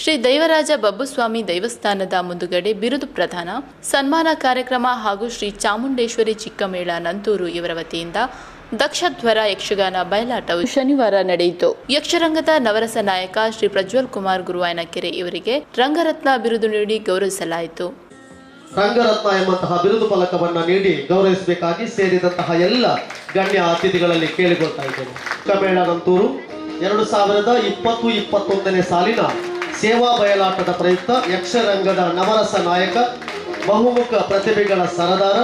ಶ್ರೀ ದೈವರಾಜ ಬಬ್ಬುಸ್ವಾಮಿ ದೇವಸ್ಥಾನದ ಮುಂದುಗಡೆ ಬಿರುದು ಪ್ರದಾನ ಸನ್ಮಾನ ಕಾರ್ಯಕ್ರಮ ಹಾಗೂ ಶ್ರೀ ಚಾಮುಂಡೇಶ್ವರಿ ಚಿಕ್ಕಮೇಳ ನಂತೂರು ಇವರ ವತಿಯಿಂದ ದಕ್ಷಧ್ವರ ಯಕ್ಷಗಾನ ಬಯಲಾಟವು ಶನಿವಾರ ನಡೆಯಿತು. ಯಕ್ಷರಂಗದ ನವರಸ ನಾಯಕ ಶ್ರೀ ಪ್ರಜ್ವಲ್ ಕುಮಾರ್ ಗುರುವಾಯನಕೆರೆ ಇವರಿಗೆ ರಂಗರತ್ನ ಬಿರುದು ನೀಡಿ ಗೌರವಿಸಲಾಯಿತು. ರಂಗರತ್ನ ಎಂಬಂತಹ ಬಿರುದು ಫಲಕವನ್ನು ನೀಡಿ ಗೌರವಿಸಬೇಕಾಗಿ ಸೇರಿದಂತಹ ಎಲ್ಲ ಗಣ್ಯ ಅತಿಥಿಗಳಲ್ಲಿ ಕೇಳಿಕೊಳ್ತಾ ಇದ್ದೇನೆ. ಚಿಕ್ಕಮೇಳ ನಂತೂರು, ಎರಡು ಸಾವಿರದ ಇಪ್ಪತ್ತು, ಇಪ್ಪತ್ತೊಂದನೇ ಸಾಲಿನ ಸೇವಾ ಬಯಲಾಟದ ಪ್ರಯುಕ್ತ ಯಕ್ಷರಂಗದ ನವರಸ ನಾಯಕ, ಬಹುಮುಖ ಪ್ರತಿಭೆಗಳ ಸರದಾರ,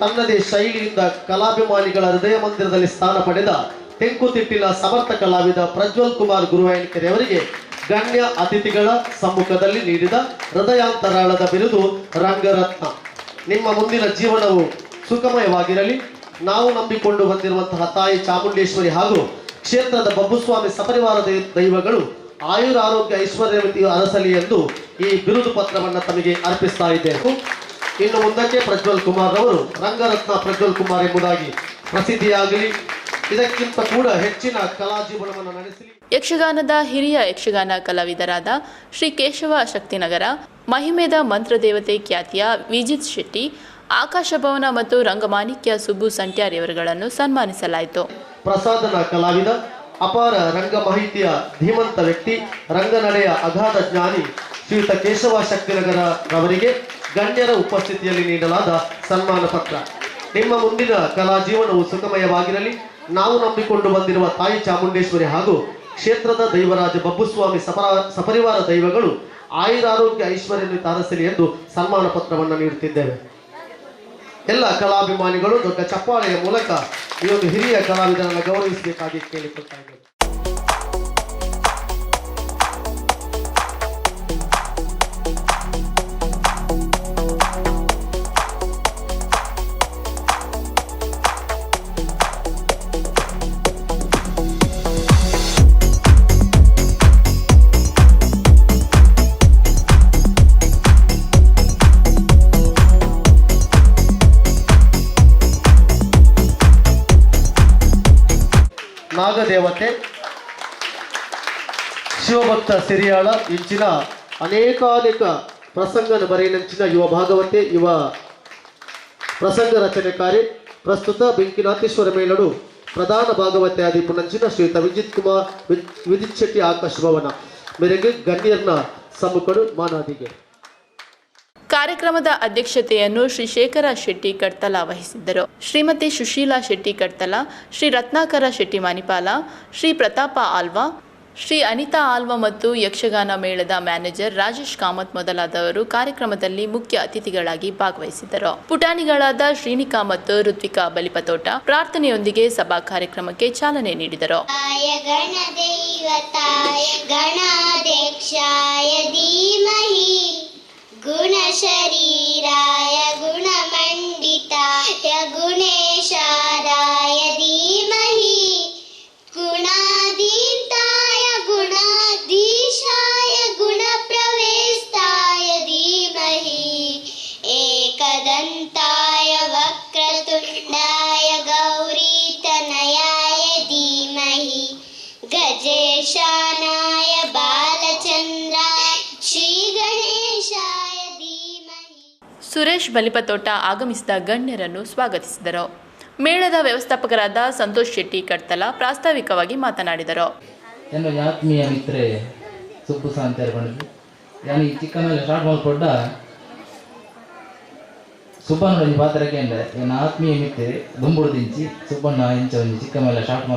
ತನ್ನದೇ ಶೈಲಿಯಿಂದ ಕಲಾಭಿಮಾನಿಗಳ ಹೃದಯ ಮಂದಿರದಲ್ಲಿ ಸ್ಥಾನ ಪಡೆದ ತೆಂಕುತಿಟ್ಟಿನ ಸಮರ್ಥ ಕಲಾವಿದ ಪ್ರಜ್ವಲ್ ಕುಮಾರ್ ಗುರುವಾಯಣಕೆರೆ ಅವರಿಗೆ ಗಣ್ಯ ಅತಿಥಿಗಳ ಸಮ್ಮುಖದಲ್ಲಿ ನೀಡಿದ ಹೃದಯಾಂತರಾಳದ ಬಿರುದು ರಂಗರತ್ನ. ನಿಮ್ಮ ಮುಂದಿನ ಜೀವನವು ಸುಖಮಯವಾಗಿರಲಿ. ನಾವು ನಂಬಿಕೊಂಡು ಬಂದಿರುವಂತಹ ತಾಯಿ ಚಾಮುಂಡೇಶ್ವರಿ ಹಾಗೂ ಕ್ಷೇತ್ರದ ಬಬ್ಬುಸ್ವಾಮಿ ಸಪರಿವಾರ ದೈವಗಳು ಆಯುರ ಆರೋಗ್ಯ ಐಶ್ವರ್ಯವತಿ ಅರಸಲಿ ಎಂದು ಈ ಬಿರುದು ಪತ್ರವನ್ನು ತಮಗೆ ಅರ್ಪಿಸ್ತಾ ಇದ್ದೇನೆ. ಇನ್ನು ಮುಂದಕ್ಕೆ ಪ್ರಜ್ವಲ್ ಕುಮಾರ್ ಅವರು ರಂಗರತ್ನ ಪ್ರಜ್ವಲ್ ಕುಮಾರ್ ಎಂಬುದಾಗಿ ಪ್ರಸಿದ್ಧಿಯಾಗಲಿ. ಇದಕ್ಕಿಂತ ಕೂಡ ಹೆಚ್ಚಿನ ಕಲಾ ಜೀವನವನ್ನು ನಡೆಸಲಿ. ಯಕ್ಷಗಾನದ ಹಿರಿಯ ಯಕ್ಷಗಾನ ಕಲಾವಿದರಾದ ಶ್ರೀ ಕೇಶವ ಶಕ್ತಿನಗರ ಮಹಿಮೆದ ಮಂತ್ರದೇವತೆ ಖ್ಯಾತಿಯ ವಿಜಿತ್ ಶೆಟ್ಟಿ ಆಕಾಶ ಭವನ ಮತ್ತು ರಂಗಮಾಣಿಕ್ಯ ಸುಬ್ಬು ಸಂಟ್ಯಾರಿಯವರುಗಳನ್ನು ಸನ್ಮಾನಿಸಲಾಯಿತು. ಪ್ರಸಾದನ ಕಲಾವಿದ ಅಪಾರ ರಂಗ ಮಾಹಿತಿಯ ಧೀಮಂತ ವ್ಯಕ್ತಿ ರಂಗನಡೆಯ ಅಗಾಧ ಜ್ಞಾನಿ ಶ್ರೀಯುತ ಕೇಶವ ಶಕ್ತಿನಗರ ರವರಿಗೆ ಗಣ್ಯರ ಉಪಸ್ಥಿತಿಯಲ್ಲಿ ನೀಡಲಾದ ಸನ್ಮಾನ ಪತ್ರ. ನಿಮ್ಮ ಮುಂದಿನ ಕಲಾ ಜೀವನವು ಸುಖಮಯವಾಗಿರಲಿ. ನಾವು ನಂಬಿಕೊಂಡು ಬಂದಿರುವ ತಾಯಿ ಚಾಮುಂಡೇಶ್ವರಿ ಹಾಗೂ ಕ್ಷೇತ್ರದ ದೈವರಾಜ ಬಬ್ಬುಸ್ವಾಮಿ ಸಪರ, ಸಪರಿವಾರ ದೈವಗಳು ಆಯುರಾರೋಗ್ಯ ಐಶ್ವರ್ಯ ತಾರಸಲಿ ಎಂದು ಸನ್ಮಾನ ಪತ್ರವನ್ನು ನೀಡುತ್ತಿದ್ದೇವೆ. ಎಲ್ಲ ಕಲಾಭಿಮಾನಿಗಳು ದೊಡ್ಡ ಚಪ್ಪಾಳೆಯ ಮೂಲಕ ಈ ಒಂದು ಹಿರಿಯ ಕಲಾವಿದರನ್ನು ಗೌರವಿಸಬೇಕಾಗಿ ಕೇಳಿಕೊಳ್ತಾ ಇದ್ದೇವೆ ನಾಗದೇವತೆ ಶಿವಭಕ್ತ ಸಿರಿಯಾಳ, ಇಂಚಿನ ಅನೇಕಾನೇಕ ಪ್ರಸಂಗನ ಬರೆಯನಂಚಿನ ಯುವ ಭಾಗವತೆ, ಯುವ ಪ್ರಸಂಗ ರಚನೆಕಾರಿ ಪ್ರಸ್ತುತ ಬೆಂಕಿನಾಥೇಶ್ವರ ಮೇಳಡು ಪ್ರಧಾನ ಭಾಗವತೆ ಆದಿ ಪುನಂಚಿನ ಶ್ರೀಯುತ ವಿಜಿತ್ ಕುಮಾರ್, ವಿಜ್- ವಿಜಿತ್ ಶೆಟ್ಟಿ ಆಕಾಶ್ ಭವನ. ಮೇರೆಗೆ ಗಣ್ಯರ್ನ ಸಮ್ಮುಖಡು ಮಾನಾದಿಗೆ. ಕಾರ್ಯಕ್ರಮದ ಅಧ್ಯಕ್ಷತೆಯನ್ನು ಶ್ರೀ ಶೇಖರ ಶೆಟ್ಟಿ ಕಡ್ತಲ ವಹಿಸಿದ್ದರು. ಶ್ರೀಮತಿ ಸುಶೀಲಾ ಶೆಟ್ಟಿ ಕಡ್ತಲ ಶ್ರೀ ರತ್ನಾಕರ ಶೆಟ್ಟಿ ಮಣಿಪಾಲ, ಶ್ರೀ ಪ್ರತಾಪ ಆಲ್ವ ಶ್ರೀ ಅನಿತಾ ಆಲ್ವಾ ಮತ್ತು ಯಕ್ಷಗಾನ ಮೇಳದ ಮ್ಯಾನೇಜರ್ ರಾಜೇಶ್ ಕಾಮತ್ ಮೊದಲಾದವರು ಕಾರ್ಯಕ್ರಮದಲ್ಲಿ ಮುಖ್ಯ ಅತಿಥಿಗಳಾಗಿ ಭಾಗವಹಿಸಿದ್ದರು. ಪುಟಾಣಿಗಳಾದ ಶ್ರೀನಿಕಾ ಮತ್ತು ಋತ್ವಿಕಾ ಬಲಿಪತೋಟ ಪ್ರಾರ್ಥನೆಯೊಂದಿಗೆ ಸಭಾ ಕಾರ್ಯಕ್ರಮಕ್ಕೆ ಚಾಲನೆ ನೀಡಿದರು. गुणशरीराय ಸುರೇಶ್ ಬಲಿಪತೋಟ ಆಗಮಿಸಿದ ಗಣ್ಯರನ್ನು ಸ್ವಾಗತಿಸಿದರು. ಮೇಳದ ವ್ಯವಸ್ಥಾಪಕರಾದ ಸಂತೋಷ್ ಶೆಟ್ಟಿ ಕಟ್ತಲ ಪ್ರಾಸ್ತಾವಿಕವಾಗಿ ಮಾತನಾಡಿದರು. ಎನ್ನ ಆತ್ಮೀಯ ಮಿತ್ರೆ ಸುಬ್ಬುಸ ಅಂತ ಹೇಳ್ಕೊಂಡಿದ್ವಿ ನಾನು ಯಾನಿ ಚಿಕ್ಕನಲ್ಲಿ ಸ್ಟಾರ್ಟ್ ಮಾಡಿಕೊಂಡ ಈ ಪಾತ್ರಕ್ಕೆ ಅಂದರೆ, ನನ್ನ ಆತ್ಮೀಯ ಮಿತ್ರೆ ದುಂಬುಡು ದಿಂಚಿ ಸುಬ್ಬಣ್ಣ ಇಂಚ ಒಂದು ಚಿಕ್ಕ ಮೇಲೆ ಸ್ಟಾರ್ಟ್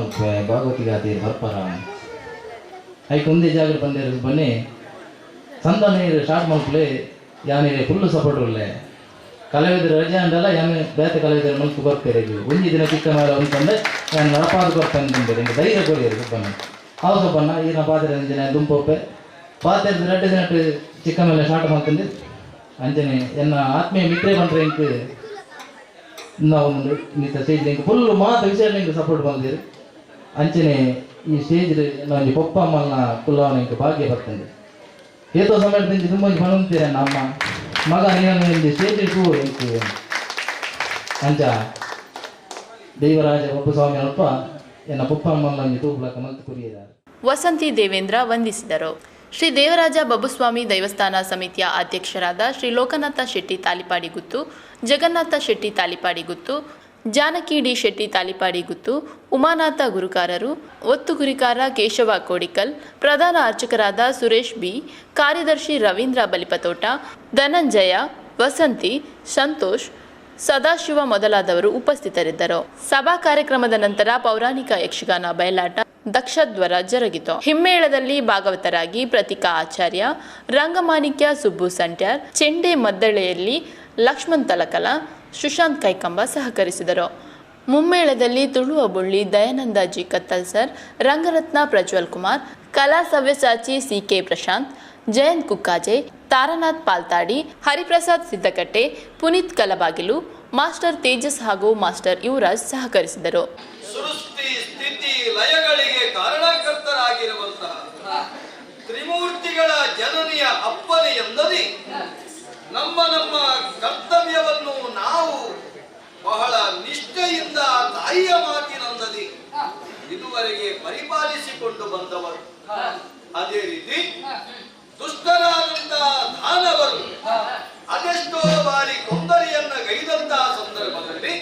ಭಾಗವತಿ ಗಾತಿ ಬರ್ಪರ. ಅದಕ್ಕೆ ಒಂದೇ ಜಾಗ ಬಂದಿರೋ ಬನ್ನಿ. ಸಂತಾನ ಸ್ಟಾರ್ಟ್ ಮಾಡ್ಕೊಳ್ಳಿ ಯಾನೇ ಫುಲ್ಲು ಸಪೋರ್ಟ್ ಉಳ್ಳೆ. ಕಲಾವಿದರು ರಜೆ ಅಂದಲ್ಲ ಏನು ಬೇತ ಕಲಾವಿದರ ಮೂಲಕ ಬರ್ತಾರೆ ಒಂದು ದಿನ ಚಿಕ್ಕ ಮೇಲೆ ಅಂತಂದ್ರೆ ನಾನು ನಡಪಾದ ಬರ್ತಾನೆ ನಿಮಗೆ ನಿಮಗೆ ಧೈರ್ಯ ಕೊಡಿಯರು ಸುಬ್ಬಣ್ಣ ಹೌದು ಸುಬ್ಬಣ್ಣ ಈಗಿನ ಪಾತ್ರೆ ಅಂಜನೆ, ದುಂಪೊಪ್ಪೆ. ಪಾತ್ರೆ ರಡ್ಡು ದಿನ ಚಿಕ್ಕ ಮೇಲೆ ಸ್ಟಾರ್ಟ್ ಮಾಡ್ಕೊಂಡು, ಅಂಜನೆ, ಎನ್ನ ಆತ್ಮೀಯ ಮಿತ್ರೇ ಬಂದ್ರೆ ಇಂಕ್ ನಾವು ನಿಂತ ಸ್ಟೇಜ್ ನಿಂಗೆ ಫುಲ್ ಮಾತು ವಿಷಯ ನಿಂಗೆ ಸಪೋರ್ಟ್ ಬಂದಿರಿ ಅಂಚನೆ ಈ ಸ್ಟೇಜ್ ನಾನು ಪಪ್ಪ ಅಮ್ಮನ ಕುಲ್ಲವನ ಭಾಗ್ಯ ಬರ್ತದೆ ಏತೋ ಸಮಯ ಸಮಯದಿಂದ ತುಂಬ ಬಂದಿರ ನಮ್ಮ ಮಗ ನೀನು ಇಂದು ಸ್ಟೇಜ್ ಇಟ್ಟು ಇಂಕ್ ಅಂಚ ದೈವರಾಜ ಒಬ್ಬಸ್ವಾಮಿ ಅಲ್ಪ ಎನ್ನ ಪುಪ್ಪ ಅಮ್ಮನ ತೂಪ್ಲಕ ವಸಂತಿ ದೇವೇಂದ್ರ ವಂದಿಸಿದರು. ಶ್ರೀ ದೇವರಾಜ ಬಬುಸ್ವಾಮಿ ದೇವಸ್ಥಾನ ಸಮಿತಿಯ ಅಧ್ಯಕ್ಷರಾದ ಶ್ರೀ ಲೋಕನಾಥ ಶೆಟ್ಟಿ ತಾಲಿಪಾಡಿ ಗುತ್ತು, ಜಗನ್ನಾಥ ಶೆಟ್ಟಿ ತಾಲಿಪಾಡಿ ಗುತ್ತು ಜಾನಕಿ ಡಿ ಶೆಟ್ಟಿ ತಾಲಿಪಾಡಿ ಗುತ್ತು, ಉಮಾನಾಥ ಗುರುಕಾರರು, ಒತ್ತು ಗುರಿಕಾರ ಕೇಶವ ಕೋಡಿಕಲ್, ಪ್ರಧಾನ ಅರ್ಚಕರಾದ ಸುರೇಶ್ ಬಿ, ಕಾರ್ಯದರ್ಶಿ ರವೀಂದ್ರ ಬಲಿಪತೋಟ, ಧನಂಜಯ, ವಸಂತಿ, ಸಂತೋಷ್, ಸದಾಶಿವ ಮೊದಲಾದವರು ಉಪಸ್ಥಿತರಿದ್ದರು. ಸಭಾ ಕಾರ್ಯಕ್ರಮದ ನಂತರ ಪೌರಾಣಿಕ ಯಕ್ಷಗಾನ ಬಯಲಾಟ ದಕ್ಷದ್ವರ ಜರುಗಿತು ಹಿಮ್ಮೇಳದಲ್ಲಿ ಭಾಗವತರಾಗಿ ಪ್ರತಿಕಾ ಆಚಾರ್ಯ, ರಂಗಮಾಣಿಕ್ಯ ಸುಬ್ಬು ಸಂಟ್ಯಾರ್, ಚೆಂಡೆ ಮದ್ದಳೆಯಲ್ಲಿ ಲಕ್ಷ್ಮಣ್ ತಲಕಲ ಸುಶಾಂತ್ ಕೈಕಂಬ ಸಹಕರಿಸಿದರು. ಮುಮ್ಮೇಳದಲ್ಲಿ ತುಳುವ ಬುಳ್ಳಿ ದಯಾನಂದ ಜಿ ಕತ್ತಲ್ ಸರ್ ರಂಗರತ್ನ ಪ್ರಜ್ವಲ್ ಕುಮಾರ್, ಕಲಾ ಸವ್ಯಸಾಚಿ C K Prashanth, Jayanth Kukkaje, Tharanath Paltadi, Hariprasad Siddakatte, Puneeth Kalabagilu, master Tejas ಹಾಗೂ ಮಾಸ್ಟರ್ ಯುವರಾಜ್ ಸಹಕರಿಸಿದರು. ತ್ರಿಮೂರ್ತಿಗಳ ನಮ್ಮ ನಮ್ಮ ಕರ್ತವ್ಯವನ್ನು ತಾಯಿಯ ಮಾತಿನೊಂದದಿ. ಇದುವರೆಗೆ ಪರಿಪಾಲಿಸಿಕೊಂಡು ಬಂದವರು. ಅದೇ ರೀತಿ ದುಷ್ಟರಾದಂತಹ ದಾನವರು. ಅದೆಷ್ಟೋ ಬಾರಿ ಕೊಂದರಿಯನ್ನ ಗೈದಂತಹ ಸಂದರ್ಭದಲ್ಲಿ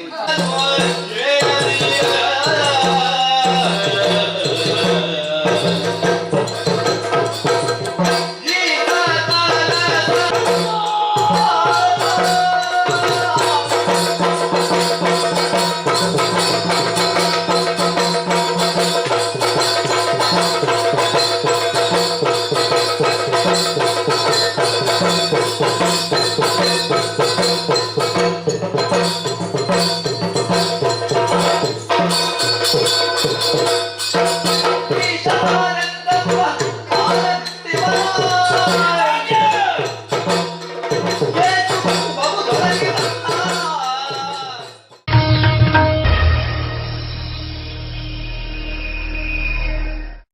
Oh.